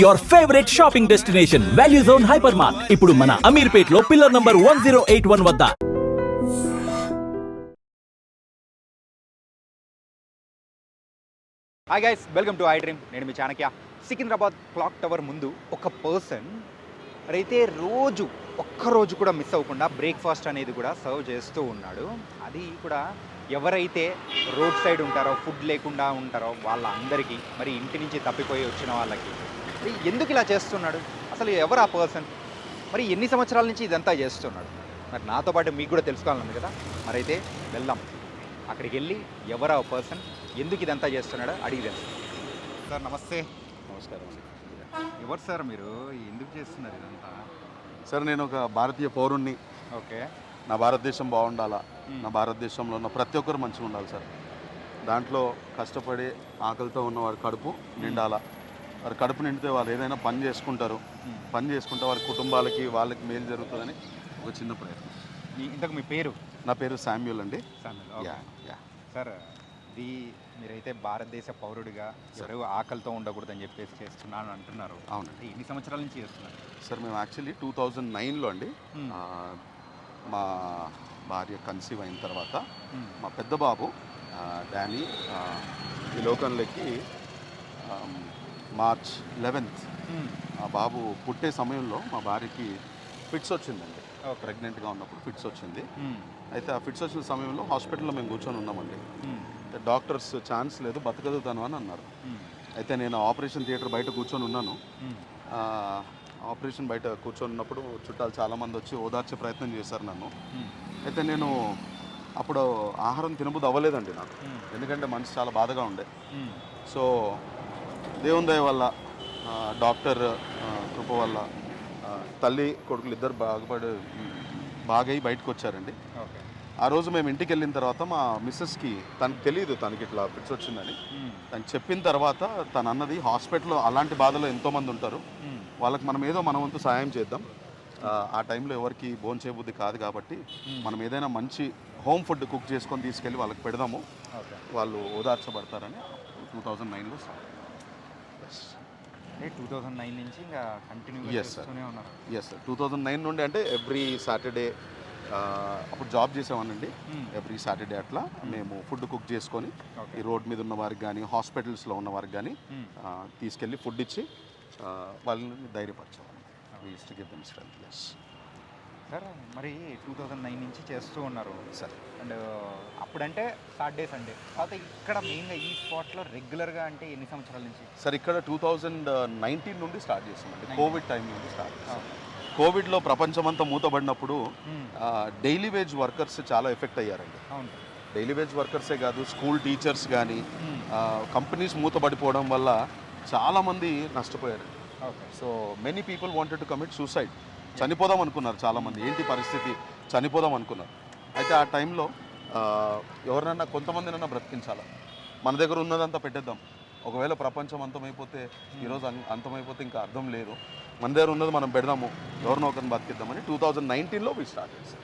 Your favourite shopping destination value zone hyper mart ఇప్పుడు మన అమీర్పేట్లో pillar number one zero eight one వద్ద. Hi guys welcome to I dream నేను మీ Chanakya. Secunderabad clock tower ముందు ఒక person అయితే రోజు ఒక్కరోజు కూడా మిస్ అవ్వకుండా బ్రేక్ఫాస్ట్ అనేది కూడా సర్వ్ చేస్తూ ఉన్నాడు. అది కూడా ఎవరైతే రోడ్ సైడ్ ఉంటారో ఫుడ్ లేకుండా ఉంటారో వాళ్ళందరికీ మరి ఇంటి నుంచి తప్పిపోయి వచ్చిన వాళ్ళకి మరి ఎందుకు ఇలా చేస్తున్నాడు? అసలు ఎవరు ఆ పర్సన్? మరి ఎన్ని సంవత్సరాల నుంచి ఇదంతా చేస్తున్నాడు? మరి నాతో పాటు మీకు కూడా తెలుసుకోవాలని కదా? మరైతే వెళ్దాం. అక్కడికి వెళ్ళి ఎవరు ఆ పర్సన్? ఎందుకు ఇదంతా చేస్తున్నాడో అడిగి తెలుసు సార్ నమస్తే. నమస్కారం ఎవరు సార్ మీరు? ఎందుకు చేస్తున్నారు ఇదంతా? సార్ నేను ఒక భారతీయ పౌరుణ్ణి. ఓకే. నా భారతదేశం బాగుండాలా. నా భారతదేశంలో ఉన్న ప్రతి ఒక్కరు మంచిగా ఉండాలి సార్. దాంట్లో కష్టపడి ఆకలితో ఉన్న వారి కడుపు నిండాలా? వారి కడుపు నిండితే వాళ్ళు ఏదైనా పని చేసుకుంటారు. పని చేసుకుంటే వారి కుటుంబాలకి వాళ్ళకి మేలు జరుగుతుందని ఒక చిన్న ప్రయత్నం. ఇంతకు మీ పేరు? నా పేరు శామ్యూల్ అండి. సార్ ఇది మీరైతే భారతదేశ పౌరుడిగా ఎవరు ఆకలితో ఉండకూడదని చెప్పేసి చేస్తున్నాను అంటున్నారు. అవునండి. ఎన్ని సంవత్సరాల నుంచి చేస్తున్నారు? సార్ మేము యాక్చువల్లీ టూ థౌజండ్ నైన్లో అండి. మా భార్య కన్సీవ్ అయిన తర్వాత. మా పెద్ద బాబు డానీ ఈ లోకంలోకి మార్చ్ లెవెన్త్. ఆ బాబు పుట్టే సమయంలో మా భార్యకి ఫిట్స్ వచ్చిందండి. ప్రెగ్నెంట్గా ఉన్నప్పుడు ఫిట్స్ వచ్చింది. అయితే ఆ ఫిట్స్ వచ్చిన సమయంలో హాస్పిటల్లో మేము కూర్చొని ఉన్నామండి డాక్టర్స్ ఛాన్స్ లేదు బతకదు తను అని అన్నారు. అయితే నేను ఆపరేషన్ థియేటర్ బయట కూర్చొని ఉన్నాను ఆపరేషన్ బయట కూర్చొని ఉన్నప్పుడు చుట్టాలు చాలామంది వచ్చి ఓదార్చే ప్రయత్నం చేశారు నన్ను. అయితే నేను అప్పుడు ఆహారం తినబుద్ధి అవ్వలేదండి నాకు. ఎందుకంటే మనసు చాలా బాధగా ఉండే. సో దేవుని దయ వల్ల డాక్టర్ కృప వల్ల తల్లి కొడుకులు ఇద్దరు బాగుపడి బాగై బయటకు వచ్చారండి. ఆ రోజు మేము ఇంటికి వెళ్ళిన తర్వాత మా మిస్సెస్కి తనకు తెలియదు తనకి ఇట్లా ఫిట్స్ వచ్చిందని. తనకు చెప్పిన తర్వాత తను అన్నది హాస్పిటల్లో అలాంటి బాధలో ఎంతోమంది ఉంటారు. వాళ్ళకి మనం ఏదో మన వంతు సాయం చేద్దాం ఆ, టైంలో ఎవరికి భోజనం చేయబుద్ధి కాదు కాబట్టి మనం ఏదైనా మంచి హోమ్ ఫుడ్ కుక్ చేసుకొని తీసుకెళ్ళి వాళ్ళకి పెడదాము. వాళ్ళు ఓదార్చబడతారని టూ థౌజండ్ నైన్లో టూ థౌజండ్ నైన్ నుంచి ఇంకా. చేస్తూనే ఉన్నారు ఎస్ టూ థౌజండ్ నైన్ నుండి అంటే ఎవ్రీ సాటర్డే అప్పుడు జాబ్ చేసామనండి మ్మ్. ఎవ్రీ సాటర్డే అట్లా మేము ఫుడ్ కుక్ చేసుకొని. ఈ రోడ్ మీద ఉన్న వారికి కానీ హాస్పిటల్స్లో ఉన్న వారికి కానీ మ్మ్. తీసుకెళ్ళి ఫుడ్ ఇచ్చి ఆ, వాళ్ళని ధైర్యపరచాలి to give them strength yes sir మరి టూ థౌజండ్ నైన్ నుంచి చేస్తూ ఉన్నారు. సరే. అండ్ అప్పుడంటే సాటర్డే సండే కాకపోతే ఇక్కడ మెయిన్గా ఈ స్పాట్లో రెగ్యులర్గా అంటే ఎన్ని సంవత్సరాల నుంచి? సార్ ఇక్కడ టూ థౌజండ్ నైన్టీన్ నుండి స్టార్ట్ చేసామండి 19. కోవిడ్ టైం నుండి స్టార్ట్ చేసాం కోవిడ్లో ప్రపంచమంతా మూతబడినప్పుడు డైలీ వేజ్ వర్కర్స్ చాలా ఎఫెక్ట్ అయ్యారండి. అవును. డైలీ వేజ్ వర్కర్సే కాదు స్కూల్ టీచర్స్ కానీ. కంపెనీస్ మూతబడిపోవడం వల్ల చాలామంది నష్టపోయారు okay. So many people wanted to commit suicide చనిపోదాం అనుకున్నారు చాలామంది. ఏంటి పరిస్థితి? చనిపోదాం అనుకున్నారు. అయితే ఆ టైంలో ఆ, ఎవరినన్నా కొంతమందినన్నా బ్రతికించాలి? మన దగ్గర ఉన్నదంతా పెట్టేద్దాం. ఒకవేళ ప్రపంచం అంతమైపోతే ఈరోజు అం- అంతమైపోతే ఇంకా అర్థం లేదు. మన దగ్గర ఉన్నది మనం పెడదాము. ఎవరినో ఒకరిని బతికిద్దామని టూ థౌజండ్ నైన్టీన్లో we స్టార్ట్ చేసాం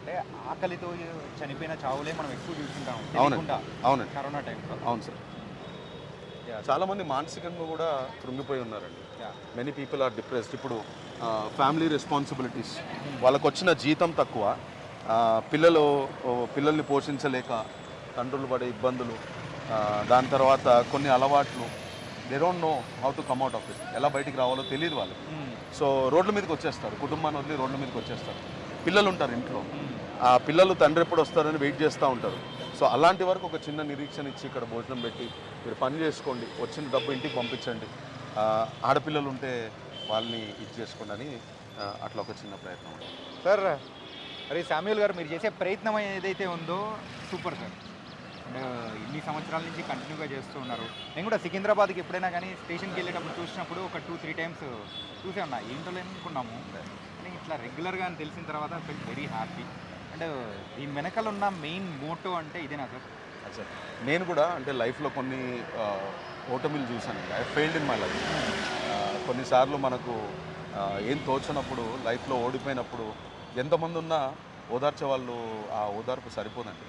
అంటే ఆకలితో చనిపోయిన చావులే మనం ఎక్కువ చూస్తుంటాం అవునండి. అవునండి. కరోనా టైంలో. అవును సార్. చాలామంది మానసికంగా కూడా కృంగిపోయి ఉన్నారండి. మెనీ పీపుల్ ఆర్ డిప్రెస్డ్ ఇప్పుడు ఫ్యామిలీ రెస్పాన్సిబిలిటీస్ వాళ్ళకు వచ్చిన జీతం తక్కువ పిల్లలు పిల్లల్ని పోషించలేక తండ్రులు పడే ఇబ్బందులు దాని తర్వాత కొన్ని అలవాట్లు. They don't know how to come out of it ఎలా బయటికి రావాలో తెలియదు వాళ్ళకి. సో రోడ్ల మీదకి వచ్చేస్తారు. కుటుంబాన్ని వదిలి రోడ్ల మీదకి వచ్చేస్తారు. పిల్లలు ఉంటారు ఇంట్లో. ఆ పిల్లలు తండ్రి ఎప్పుడు వస్తారని వెయిట్ చేస్తూ ఉంటారు. సో అలాంటి వరకు ఒక చిన్న నిరీక్షణ ఇచ్చి ఇక్కడ భోజనం పెట్టి మీరు పని చేసుకోండి. వచ్చిన డబ్బు ఇంటికి పంపించండి. ఆడపిల్లలు ఉంటే వాళ్ళని ఇది చేసుకోండి అట్లా ఒక చిన్న ప్రయత్నం సార్ మరి శామ్యుల్ గారు మీరు చేసే ప్రయత్నం ఏదైతే ఉందో సూపర్ సార్. అండ్ ఇన్ని సంవత్సరాల నుంచి కంటిన్యూగా చేస్తూ ఉన్నారు. నేను కూడా సికింద్రాబాద్కి ఎప్పుడైనా కానీ స్టేషన్కి వెళ్ళేటప్పుడు చూసినప్పుడు ఒక టూ త్రీ టైమ్స్ చూసే ఉన్నా. ఏంటో అనుకున్నాము కానీ ఇట్లా రెగ్యులర్గా అని తెలిసిన తర్వాత ఫీల్ వెరీ హ్యాపీ. అండ్ దీని వెనకాల ఉన్న మెయిన్ మోటో అంటే ఇదేనా సార్? సార్. నేను కూడా అంటే లైఫ్లో కొన్ని ఓటమిలు చూశాను. I failed in my life. కొన్నిసార్లు మనకు ఏం తోచినప్పుడు లైఫ్లో ఓడిపోయినప్పుడు ఎంతమంది ఉన్నా ఓదార్చే వాళ్ళు ఆ ఓదార్పు సరిపోదండి.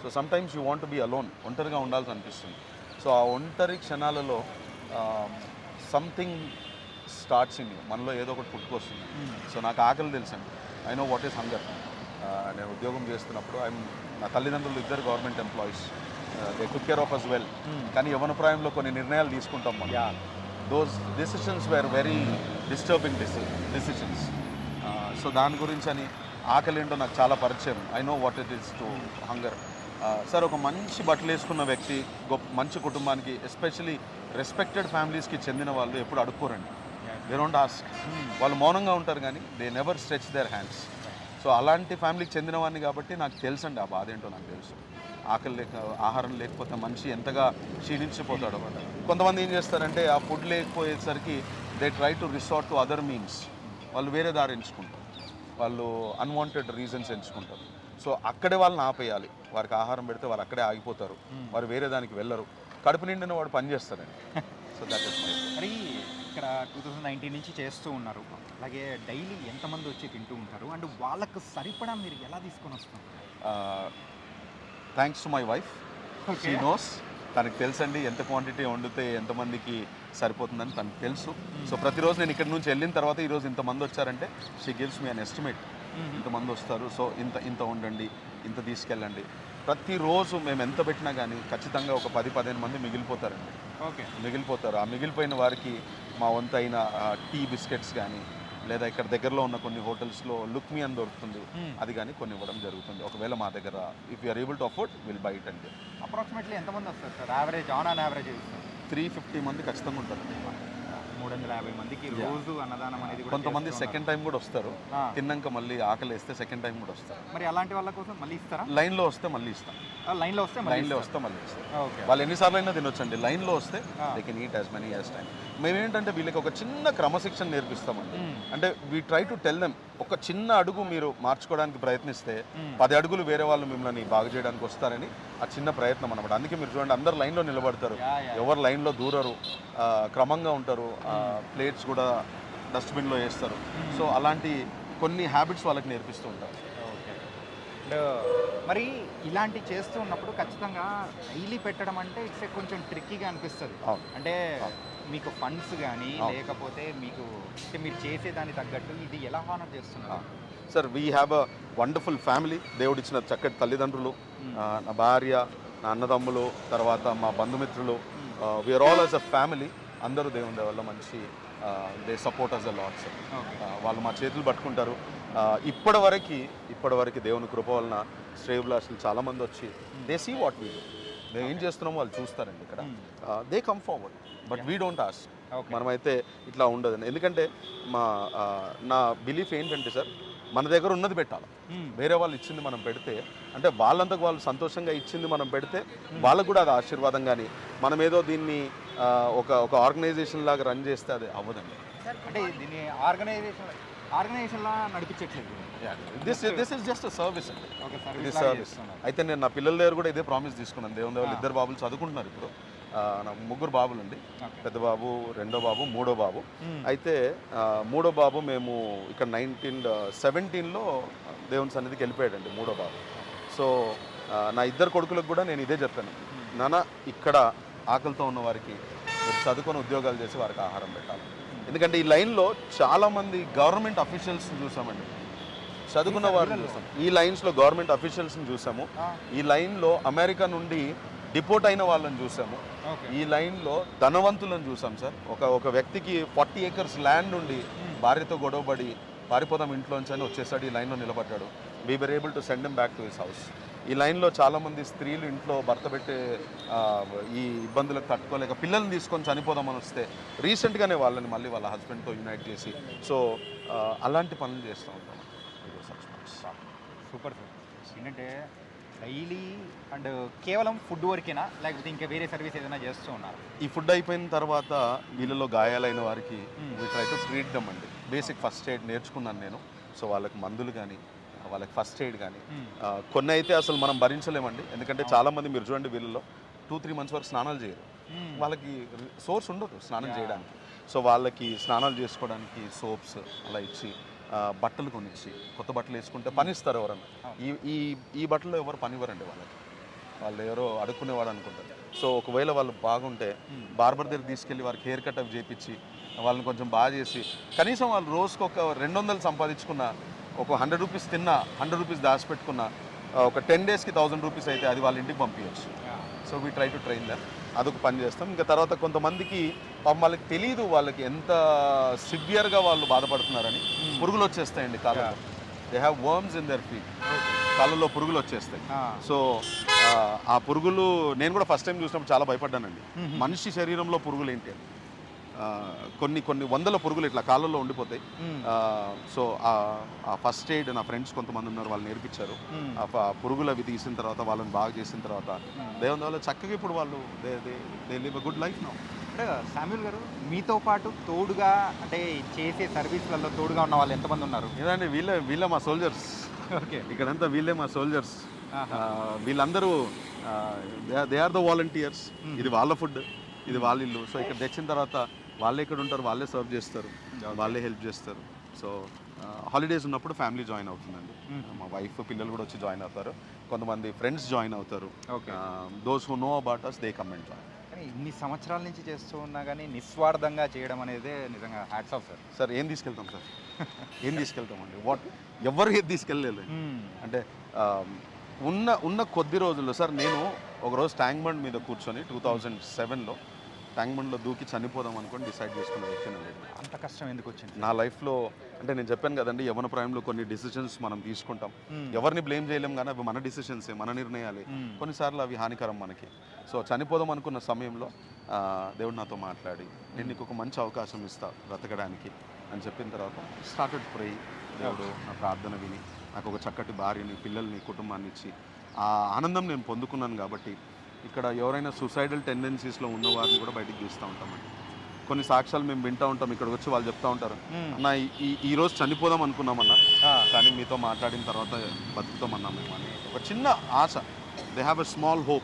So sometimes you want be alone ఒంటరిగా ఉండాల్సి అనిపిస్తుంది. సో ఆ ఒంటరి క్షణాలలో సంథింగ్ స్టార్ట్స్ ఇన్ మనలో ఏదో ఒకటి పుట్టుకొస్తుంది సో నాకు ఆకలి తెలుసండి. I know what is hunger నేను ఉద్యోగం చేస్తున్నప్పుడు ఐ నా తల్లిదండ్రులు ఇద్దరు government employees they took care of us well కానీ యవన ప్రాయంలో కొన్ని నిర్ణయాలు తీసుకుంటాం మనం. Yeah those decisions were very disturbing decisions so దాని గురించి అని ఆకలి ఏంటో నాకు చాలా పరిచయం. I know what it is to hunger sir ఒక మంచి బట్టలు వేసుకున్న వ్యక్తి గొప్ప మంచి కుటుంబానికి ఎస్పెషలీ రెస్పెక్టెడ్ ఫ్యామిలీస్కి చెందిన వాళ్ళు ఎప్పుడు అడుక్కోరండి. దే డోంట్ ఆస్క్ వాళ్ళు మౌనంగా ఉంటారు కానీ they never stretch their hands so అలాంటి ఫ్యామిలీకి చెందిన వాడిని కాబట్టి నాకు తెలుసండి ఆ బాధ ఏంటో నాకు తెలుసు. ఆకలి లేక ఆహారం లేకపోతే మనిషి ఎంతగా క్షీణించిపోతాడో. కొంతమంది ఏం చేస్తారంటే ఆ ఫుడ్ లేకపోయేసరికి they try to resort to other means వాళ్ళు వేరే దారి ఎంచుకుంటారు. వాళ్ళు అన్వాంటెడ్ రీజన్స్ ఎంచుకుంటారు. సో అక్కడే వాళ్ళని ఆపేయాలి. వారికి ఆహారం పెడితే వారు అక్కడే ఆగిపోతారు. వారు వేరే దానికి వెళ్ళరు. కడుపు నిండిన వాడు పని చేస్తారండి సో దట్ ఇస్ మై మరి ఇక్కడ టూ థౌజండ్ నైన్టీన్ నుంచి చేస్తూ ఉన్నారు. అలాగే డైలీ ఎంతమంది వచ్చి తింటూ ఉంటారు? అండ్ వాళ్ళకు సరిపడా మీరు ఎలా తీసుకొని వస్తున్నారు? Thanks to my wife she knows తనకు తెలుసండి ఎంత క్వాంటిటీ వండితే ఎంతమందికి సరిపోతుందని తనకు తెలుసు. సో ప్రతిరోజు నేను ఇక్కడ నుంచి వెళ్ళిన తర్వాత ఈరోజు ఇంతమంది వచ్చారంటే she gives me an estimate ఇంతమంది వస్తారు. సో ఇంత ఇంత ఉండండి ఇంత తీసుకెళ్ళండి. ప్రతిరోజు మేము ఎంత పెట్టినా కానీ ఖచ్చితంగా ఒక పది పదిహేను మంది మిగిలిపోతారండి. ఓకే మిగిలిపోతారు. ఆ మిగిలిపోయిన వారికి మా వంతు అయిన టీ బిస్కెట్స్ కానీ లేదా ఇక్కడ దగ్గరలో ఉన్న కొన్ని హోటల్స్లో లుక్ మీ అని దొరుకుతుంది. అది కానీ కొన్ని ఇవ్వడం జరుగుతుంది. ఒకవేళ మా దగ్గర if you're able to afford will bite అండి అప్రాక్సిమేట్లీ ఎంతమంది వస్తారు sir? Average on on average three fifty మంది ఖచ్చితంగా ఉంటారండి మూడు వందల యాభై మందికి. రోజు అన్నదానం అనేది కొంతమంది సెకండ్ టైం కూడా వస్తారు. తిన్నాక మళ్ళీ ఆకలి వేస్తే సెకండ్ టైం కూడా వస్తారు. మరి అలాంటి వాళ్ళ కోసం మళ్ళీ ఇస్తారా? లైన్లో వస్తే మళ్ళీ ఇస్తాం. లైన్లో వస్తే లైన్లో వస్తే మళ్ళీ ఇస్తాం వాళ్ళు ఎన్నిసార్లు అయినా తినొచ్చండి. లైన్లో వస్తే. They can eat as many as time మేమేంటంటే వీళ్ళకి ఒక చిన్న క్రమశిక్షణ నేర్పిస్తామండి. అంటే we try to tell them ఒక చిన్న అడుగు మీరు మార్చుకోవడానికి ప్రయత్నిస్తే పది అడుగులు వేరే వాళ్ళు మిమ్మల్ని బాగు చేయడానికి వస్తారని ఆ చిన్న ప్రయత్నం అనమాట అందుకే మీరు చూడండి అందరు లైన్లో నిలబడతారు. ఎవరు లైన్లో దూరరు క్రమంగా ఉంటారు ప్లేట్స్ కూడా డస్ట్బిన్లో వేస్తారు. సో అలాంటి కొన్ని హ్యాబిట్స్ వాళ్ళకి నేర్పిస్తూ ఉంటారు. అండ్ మరి ఇలాంటి చేస్తూ ఉన్నప్పుడు ఖచ్చితంగా డైలీ పెట్టడం అంటే ఇట్స్ కొంచెం ట్రిక్కీగా అనిపిస్తుంది. అంటే మీకు ఫండ్స్ కానీ. లేకపోతే మీకు అంటే మీరు చేసేదానికి తగ్గట్టు ఇది ఎలా హానర్ చేస్తున్నారు? Sir we have a wonderful family దేవుడిచ్చిన చక్కటి తల్లిదండ్రులు. నా భార్య నా అన్నదమ్ములు తర్వాత మా బంధుమిత్రులు. We are all as a family అందరూ దేవుని వల్ల మంచి they support us a lot sir వాళ్ళు మా చేతులు పట్టుకుంటారు. ఇప్పటి వరకు ఇప్పటి వరకు దేవుని కృప వలన శ్రేయభిలాషులు చాలామంది వచ్చి దే సీ వాట్ వీ మేము ఏం చేస్తున్నామో వాళ్ళు చూస్తారండి ఇక్కడ. They come forward but we don't ask మనమైతే ఇట్లా ఉండదు. ఎందుకంటే మా నా బిలీఫ్ ఏంటంటే సార్ మన దగ్గర ఉన్నది పెట్టాలి. వేరే వాళ్ళు ఇచ్చింది మనం పెడితే అంటే వాళ్ళంతకు వాళ్ళు సంతోషంగా ఇచ్చింది మనం పెడితే వాళ్ళకు కూడా అది ఆశీర్వాదం కానీ మనం ఏదో దీన్ని ఒక ఒక ఆర్గనైజేషన్ లాగా రన్ చేస్తే అది అవ్వదండి. అంటే దీన్ని organisation నడిపించట్లేదు. This this is just service అండి. ఇది సర్వీస్ అయితే నేను నా పిల్లల దగ్గర కూడా ఇదే ప్రామిస్ తీసుకున్నాను. దేవుని దగ్గర ఇద్దరు బాబులు చదువుకుంటున్నారు ఇప్పుడు. నా ముగ్గురు బాబులు అండి పెద్ద బాబు రెండో బాబు మూడో బాబు. అయితే ఆ, మూడో బాబు మేము ఇక్కడ నైన్టీన్ సెవెంటీన్లో దేవుని సన్నిధికి వెళ్ళిపోయాడండి మూడో బాబు. సో నా ఇద్దరు కొడుకులకు కూడా నేను ఇదే చెప్పాను. నాన్న ఇక్కడ ఆకలితో ఉన్న వారికి మీరు చదువుకొని ఉద్యోగాలు చేసి వారికి ఆహారం పెట్టాలి. ఎందుకంటే ఈ లైన్లో చాలామంది గవర్నమెంట్ అఫీషియల్స్ని చూసామండి. చదువుకున్న వారిని చూసాం. ఈ లైన్స్లో గవర్నమెంట్ అఫీషియల్స్ని చూసాము. ఈ లైన్లో అమెరికా నుండి డిపోర్ట్ అయిన వాళ్ళని చూసాము. ఈ లైన్లో ధనవంతులను చూసాం సార్. ఒక ఒక వ్యక్తికి ఫార్టీ ఏకర్స్ ల్యాండ్ ఉండి భార్యతో గొడవపడి పారిపోదాం ఇంట్లోంచి అని వచ్చేసాడు ఈ లైన్లో నిలబడ్డాడు. We were able to send them back to his house ఈ లైన్లో చాలామంది స్త్రీలు ఇంట్లో భర్త పెట్టే ఈ ఇబ్బందులకు తట్టుకోలేక పిల్లల్ని తీసుకొని చనిపోదామని వస్తే రీసెంట్గానే వాళ్ళని మళ్ళీ వాళ్ళ హస్బెండ్తో యునైట్ చేసి సో అలాంటి పనులు చేస్తూ ఉంటాం. సూపర్ సార్ ఏంటంటే డైలీ అండ్ కేవలం ఫుడ్ వరకేనా? లేకపోతే ఇంకా వేరే సర్వీస్ ఏదైనా చేస్తూ ఉన్నారు? ఈ ఫుడ్ అయిపోయిన తర్వాత వీళ్ళలో గాయాలైన వారికి we try to treat them అండి. బేసిక్ ఫస్ట్ ఎయిడ్ నేర్చుకున్నాను నేను. సో వాళ్ళకి మందులు కానీ వాళ్ళకి ఫస్ట్ ఎయిడ్ కానీ ఆ, కొన్ని అయితే అసలు మనం భరించలేమండి. ఎందుకంటే చాలామంది మీరు చూడండి వీళ్ళలో టూ త్రీ మంత్స్ వరకు స్నానాలు చేయరు. వాళ్ళకి సోర్స్ ఉండదు స్నానం చేయడానికి. సో వాళ్ళకి స్నానాలు చేసుకోవడానికి సోప్స్ అలా ఇచ్చి బట్టలు కొనిచ్చి కొత్త బట్టలు వేసుకుంటే పనిస్తారు ఎవరన్నా. ఈ ఈ ఈ బట్టలు ఎవరు పనివ్వరండి వాళ్ళకి. వాళ్ళు ఎవరో అడుక్కునేవాడు అనుకుంటారు. సో ఒకవేళ వాళ్ళు బాగుంటే బార్బర్ దగ్గర తీసుకెళ్ళి వారికి హెయిర్ కట్ అవి చేపించి వాళ్ళని కొంచెం బాగా చేసి కనీసం వాళ్ళు రోజుకు ఒక రెండు వందలు సంపాదించుకున్న ఒక హండ్రెడ్ రూపీస్ తిన్నా హండ్రెడ్ రూపీస్ దాచిపెట్టుకున్న ఒక టెన్ డేస్కి థౌసండ్ రూపీస్ అయితే అది వాళ్ళ ఇంటికి పంపించచ్చు so we try to train that అదొక పని చేస్తాం. ఇంకా తర్వాత కొంతమందికి పాపం వాళ్ళకి తెలియదు వాళ్ళకి ఎంత సివియర్గా వాళ్ళు బాధపడుతున్నారని. పురుగులు వచ్చేస్తాయండి కాళ్ళలో. They have worms in their feet కాళ్ళలో పురుగులు వచ్చేస్తాయి. సో ఆ, ఆ పురుగులు నేను కూడా ఫస్ట్ టైం చూసినప్పుడు చాలా భయపడ్డానండి. మనిషి శరీరంలో పురుగులు ఏంటి అని. కొన్ని కొన్ని వందల పురుగులు ఇట్లా కాళ్ళల్లో ఉండిపోతాయి. సో ఆ- ఫస్ట్ ఎయిడ్ నా ఫ్రెండ్స్ కొంతమంది ఉన్నారు వాళ్ళు నేర్పించారు. ఆ పురుగులు అవి తీసిన తర్వాత వాళ్ళని బాగా చేసిన తర్వాత దేవుని వల్ల చక్కగా ఇప్పుడు వాళ్ళు they they they live a good life now. అంటే శామ్యుల్ గారు మీతో పాటు తోడుగా అంటే చేసే సర్వీస్లలో తోడుగా ఉన్న వాళ్ళు ఎంతమంది ఉన్నారు? ఏదండి వీళ్ళే వీళ్ళే మా సోల్జర్స్. ఓకే. ఇక్కడంతా వీళ్ళే మా సోల్జర్స్. వీళ్ళందరూ దే ఆర్ ద వాలంటీర్స్. ఇది వాళ్ళ ఫుడ్ ఇది వాళ్ళ ఇల్లు. సో ఇక్కడ తెచ్చిన తర్వాత వాళ్ళే ఇక్కడ ఉంటారు వాళ్ళే సర్వ్ చేస్తారు వాళ్ళే హెల్ప్ చేస్తారు. సో హాలిడేస్ ఉన్నప్పుడు ఫ్యామిలీ జాయిన్ అవుతుందండి. మా వైఫ్ పిల్లలు కూడా వచ్చి జాయిన్ అవుతారు. కొంతమంది ఫ్రెండ్స్ జాయిన్ అవుతారు. Those who know about us they come and join కానీ ఇన్ని సంవత్సరాల నుంచి చేస్తూ ఉన్నా కానీ నిస్వార్థంగా చేయడం అనేది నిజంగా హ్యాట్స్ ఆఫ్ సార్ సార్ ఏం తీసుకెళ్తాం సార్ ఏం తీసుకెళ్తామండి? వాట్ ఎవరు ఏది తీసుకెళ్ళలేదు. అంటే ఆ, ఉన్న ఉన్న కొద్ది రోజుల్లో సార్ నేను ఒకరోజు ట్యాంక్ బండ్ మీద కూర్చొని టూ థౌజండ్ సెవెన్లో ట్యాంక్ బండ్లో దూకి చనిపోదాం అనుకొని డిసైడ్ చేసుకున్న వ్యక్తిని అంత కష్టం ఎందుకు వచ్చింది? నా లైఫ్లో అంటే నేను చెప్పాను కదండి యవన ప్రాయంలో కొన్ని డిసిషన్స్ మనం తీసుకుంటాం. ఎవరిని బ్లేమ్ చేయలేం కానీ అవి మన డిసిషన్సే మన నిర్ణయాలే. కొన్నిసార్లు అవి హానికరం మనకి. సో చనిపోదాం అనుకున్న సమయంలో దేవుడు నాతో మాట్లాడి నేను నీకు ఒక మంచి అవకాశం ఇస్తా బ్రతకడానికి అని చెప్పిన తర్వాత స్టార్టెడ్ ప్రే దేవుడు నా ప్రార్థన విని నాకు ఒక చక్కటి భార్యని పిల్లల్ని కుటుంబాన్ని ఇచ్చి ఆ ఆనందం నేను పొందుకున్నాను కాబట్టి ఇక్కడ ఎవరైనా సూసైడల్ టెండెన్సీస్లో ఉన్న వారిని కూడా బయటికి తీస్తూ ఉంటామండి. కొన్ని సాక్ష్యాలు మేము వింటూ ఉంటాం ఇక్కడికి వచ్చి వాళ్ళు చెప్తా ఉంటారు. అన్న ఈ- ఈ రోజు చనిపోదాం అనుకున్నామన్నా కానీ మీతో మాట్లాడిన తర్వాత బతుకుతామన్నా మేము అని ఒక చిన్న ఆశ. They have a small hope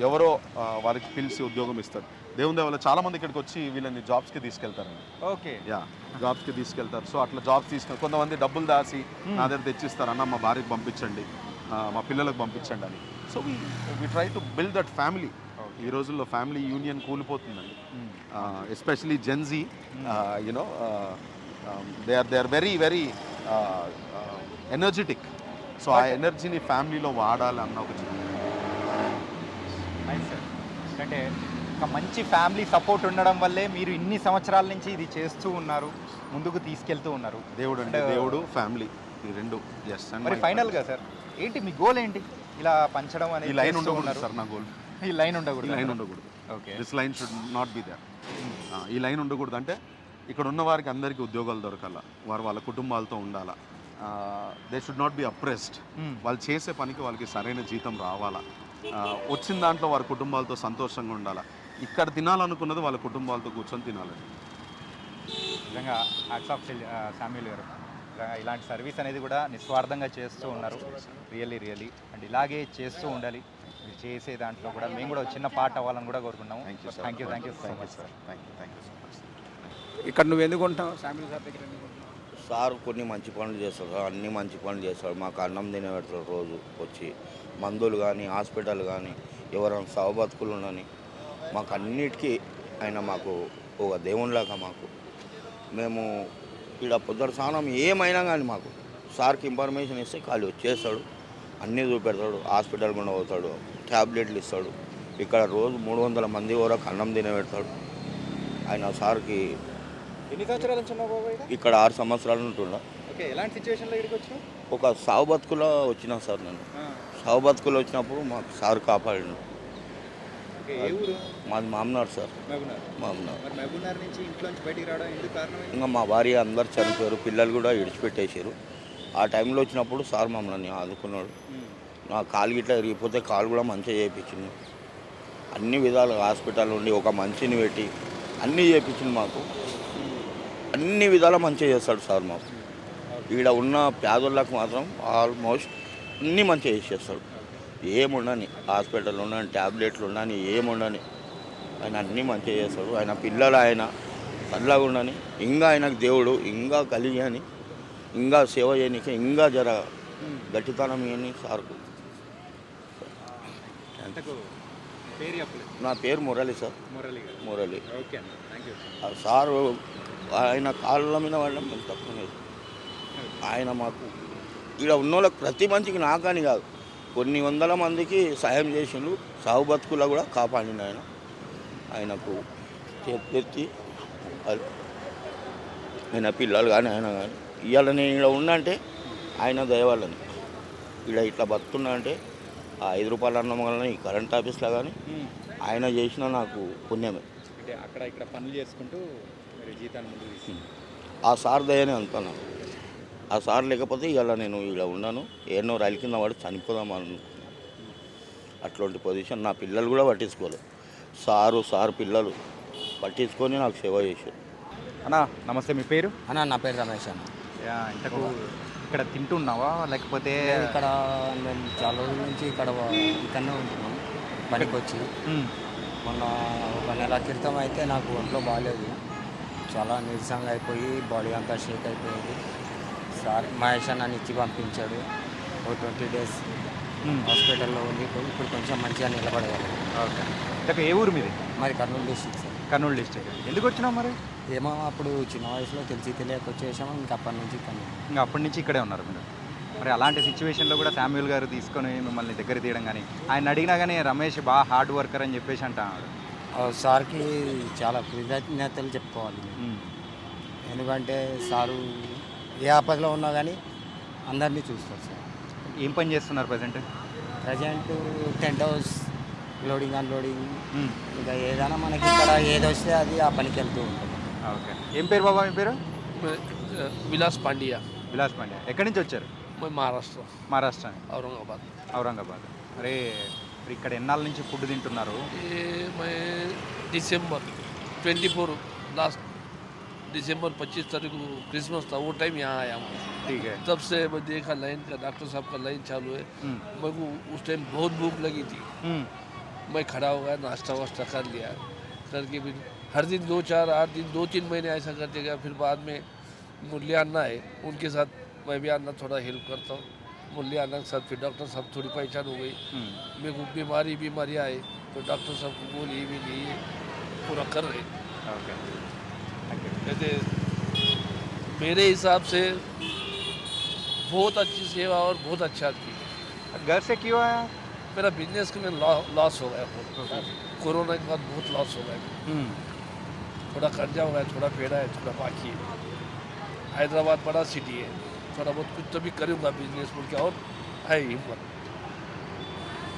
ఎవరో వారికి పిలిచి ఉద్యోగం ఇస్తారు. దేవుని దేవల్ల చాలా మంది ఇక్కడికి వచ్చి వీళ్ళని జాబ్స్కి తీసుకెళ్తారండి. ఓకే. యా జాబ్స్కి తీసుకెళ్తారు. సో అట్లా జాబ్స్ తీసుకెళ్ళి కొంతమంది డబ్బులు దాసి నా దగ్గర తెచ్చిస్తారు. అన్న మా భార్యకి పంపించండి. మా పిల్లలకు పంపించండి అని. So we we try to build that family ఈ రోజుల్లో family union కూలిపోతుందండి. Especially Gen Z you know they are they are very very energetic so ఆ ఎనర్జీని ఫ్యామిలీలో వాడాలి అన్న ఒక చిన్న నైస్ సార్ అంటే ఒక మంచి ఫ్యామిలీ సపోర్ట్ ఉండడం వల్లే మీరు ఇన్ని సంవత్సరాల నుంచి ఇది చేస్తూ ఉన్నారు ముందుకు తీసుకెళ్తూ ఉన్నారు. దేవుడు అంటే దేవుడు ఫ్యామిలీ ఈ రెండు ఎస్ మరి ఫైనల్గా సార్ ఏంటి మీ గోల్ ఏంటి? ఇలా పంచడం ఈ అనేది లైన్ చేస్తూ ఉండకూడదు ఉన్నారు. సార్ నా గోల్. ఈ లైన్ ఈ ఉండకూడదు లైన్ ఉండకూడదు. Okay. This line should not be there ఈ లైన్ ఉండకూడదు అంటే ఇక్కడ ఉన్న వారికి అందరికీ ఉద్యోగాలు దొరకాల. వారు వాళ్ళ కుటుంబాలతో ఉండాలా. They should not be oppressed వాళ్ళు చేసే పనికి వాళ్ళకి సరైన జీతం రావాలా. ఆ, వచ్చిన దాంట్లో వారి కుటుంబాలతో సంతోషంగా ఉండాలా. ఇక్కడ తినాలనుకున్నది వాళ్ళ కుటుంబాలతో కూర్చొని తినాలండి నిజంగా హ్యాట్స్ ఆఫ్ శామ్యుల్ గారు. ఇలాంటి సర్వీస్ అనేది కూడా నిస్వార్థంగా చేస్తూ ఉన్నారు. రియల్లీ రియల్లీ అండ్ ఇలాగే చేస్తూ ఉండాలి. మీరు చేసే దాంట్లో కూడా మేము కూడా ఒక చిన్న పార్ట్ అవ్వాలని కూడా కోరుకున్నాము thank you thank you thank you so much sir thank you thank you so much ఇక్కడ నువ్వు ఎందుకు ఉంటావు శాంపిల్ సార్ దగ్గర? సార్ కొన్ని మంచి పనులు చేస్తాడు అన్ని మంచి పనులు చేస్తాడు మాకు అన్నం తినే పెడతాడు రోజు వచ్చి. మందులు కానీ హాస్పిటల్ కానీ ఎవరైనా సావు బతుకులు ఉండని. మాకు అన్నిటికీ ఆయన మాకు ఒక దేవునిలాగా మాకు. మేము ఇక్కడ పొద్దున స్నానం ఏమైనా కానీ మాకు. సార్కి ఇన్ఫర్మేషన్ ఇస్తే ఖాళీ వచ్చేస్తాడు. అన్నీ చూపెడతాడు. హాస్పిటల్ కూడా పోతాడు. ట్యాబ్లెట్లు ఇస్తాడు. ఇక్కడ రోజు మూడు వందల మంది వరకు అన్నం తినే పెడతాడు ఆయన సార్కి ఎన్ని సంవత్సరాల నుంచి ఇక్కడ? ఆరు సంవత్సరాలు ఉంటున్నా ఓకే ఎలాంటి సిచ్యువేషన్లో ఇక్కడికి వచ్చినావు ఒక సావు బతుకులో వచ్చిన సార్ నేను. సావు బతుకులో వచ్చినప్పుడు మాకు సార్ ఊరు మాది మామనాడు సార్. మహబూబ్నగర్. నుంచి బయటికి రావడం ఎందుకు కారణం ఇంకా మా భార్య అందరు చనిపోయారు పిల్లలు కూడా విడిచిపెట్టేసారు ఆ టైంలో వచ్చినప్పుడు సార్ మమ్మల్ని ఆదుకున్నాడు. నా కాలు గిట్ల విరిగిపోతే కాలు కూడా మంచిగా చేయించింది అన్ని విధాలుగా హాస్పిటల్ నుండి ఒక మంచిని పెట్టి అన్నీ చేయించింది మాకు. అన్ని విధాలా మంచిగా చేస్తాడు సార్ మాకు. ఈడ ఉన్న పేదోళ్ళకు మాత్రం ఆల్మోస్ట్ అన్నీ మంచిగా చేసేస్తాడు. ఏముండని హాస్పిటల్ ఉండని ట్యాబ్లెట్లు ఉండని ఏముండని. ఆయన అన్నీ మంచిగా చేస్తాడు. ఆయన పిల్లలు ఆయన చల్లగా ఉండని ఇంకా ఆయనకు దేవుడు ఇంకా కలిగి అని ఇంకా సేవ చేయనీకి ఇంకా జర గట్టితనం ఇవని సార్కు. నా పేరు మురళి సార్. మురళి సారు ఆయన కాళ్ళ మీద పడడం మేము తక్కువ ఆయన మాకు ఇక్కడ ఉన్న వాళ్ళకి ప్రతి మంచికి నాకని కాదు. కొన్ని వందల మందికి సాయం చేసిండు సాగు బతుకులా కూడా కాపాడిండు ఆయన. ఆయనకు చేతి ఆయన పిల్లలు కానీ ఆయన కానీ ఇవాళ నేను ఇక్కడ ఉన్నంటే ఆయన దయవాళ్ళని ఇక్కడ ఇట్లా బతుకున్నా అంటే ఆ ఐదు రూపాయల అన్నం వలన ఈ కరెంట్ ఆఫీస్లో కానీ ఆయన చేసిన నాకు పుణ్యమే. అంటే అక్కడ ఇక్కడ పనులు చేసుకుంటూ ఆ సార్ దయనే అనుకున్నాను ఆ సార్ లేకపోతే ఇవాళ నేను ఇలా ఉన్నాను. ఎన్నో రైలు కింద వాడు చనిపోదాం అనుకున్నాను అట్లాంటి పొజిషన్ నా పిల్లలు కూడా పట్టించుకోలేదు సారు సార్ పిల్లలు పట్టించుకొని నాకు సేవ చేశారు. అన్నా నమస్తే మీ పేరు? అన్న నా పేరు రమేష్ అన్న. యా, ఇంతకు ఇక్కడ తింటున్నావా? లేకపోతే నేను ఇక్కడ నేను చాలా రోజుల నుంచి ఇక్కడ ఇక్కడనే ఉంటున్నాను పనికి వచ్చి. మొన్న ఒక నెల క్రితం అయితే నాకు ఒంట్లో బాగాలేదు. చాలా నీరసంగా అయిపోయి బాడీ అంతా షేక్ అయిపోయింది. సార్ మహేష్ అన్న ఇచ్చి పంపించాడు. ఒక ట్వంటీ డేస్. హాస్పిటల్లో ఉంది ఇప్పుడు కొంచెం మంచిగా నిలబడగలను ఓకే. ఏ ఊరు మీది? మరి Kurnool district sir. Kurnool district. ఎందుకు వచ్చినావు మరి? ఏమో అప్పుడు చిన్న వయసులో తెలిసి తెలియక వచ్చేసాము ఇంకా అప్పటి నుంచి కర్నూలు ఇంకా అప్పటి నుంచి ఇక్కడే ఉన్నారు మీరు. మరి అలాంటి సిచ్యువేషన్లో కూడా శామ్యుల్ గారు తీసుకొని మిమ్మల్ని దగ్గర తీయడం కానీ ఆయన అడిగినా కానీ రమేష్ బాగా హార్డ్ వర్కర్ అని చెప్పేసి అంటున్నాడు ఆ సార్కి చాలా కృతజ్ఞతలు చెప్పుకోవాలి. ఎందుకంటే సారు ఏ ఆపదలో ఉన్నా కానీ అందరినీ చూస్తారు సార్. ఏం పని చేస్తున్నారు present? Present tent house loading unloading ఇంకా ఏదైనా మనకి ఇక్కడ ఏది వస్తే అది ఆ పనికి వెళ్తూ ఉంటుంది. ఓకే. ఏం పేరు బాబా మీ పేరు? విలాస్ పాండ్యా. విలాస్ పాండ్యా. ఎక్కడి నుంచి వచ్చారు? మహారాష్ట్ర. మహారాష్ట్ర. ఔరంగాబాద్. ఔరంగాబాద్. అరే ఇక్కడ ఎన్నాళ్ళ నుంచి ఫుడ్ తింటున్నారు? డిసెంబర్ ట్వంటీ ఫోర్ లాస్ట్ दिसंबर 25 तारीख को क्रिसमस था वो टाइम यहाँ आया हूँ। ठीक है। तब से मैं देखा लाइन का डॉक्टर साहब का लाइन चालू है। हम्म। मेरे को उस टाइम बहुत भूख लगी थी। हम्म। मैं खड़ा हो गया नाश्ता वास्ता कर लिया। करके फिर हर दिन दो चार आठ दिन दो तीन महीने ऐसा करते गया। फिर बाद में मूल्याना है उनके साथ मैं भी आना थोड़ा हेल्प करता हूँ। मूल्याना के साथ फिर डॉक्टर साहब थोड़ी पहचान हो गई। हम्म। मेरे को बीमारी बीमारी आए तो डॉक्टर साहब को बोली भी नहीं पूरा कर रहे कहते मेरे हिसाब से बहुत अच्छी सेवा और बहुत अच्छा आदमी घर से क्यों आया? मेरा बिज़नेस में लॉस हो गया बहुत। कोरोना के बाद बहुत लॉस हो गया। हम्म, थोड़ा कर्जा हो गया थोड़ा पेड़ा है थोड़ा बाकी है। हैदराबाद बड़ा सिटी है। थोड़ा बहुत कुछ तो भी करूँगा बिज़नेस बोल के और है हिम्मत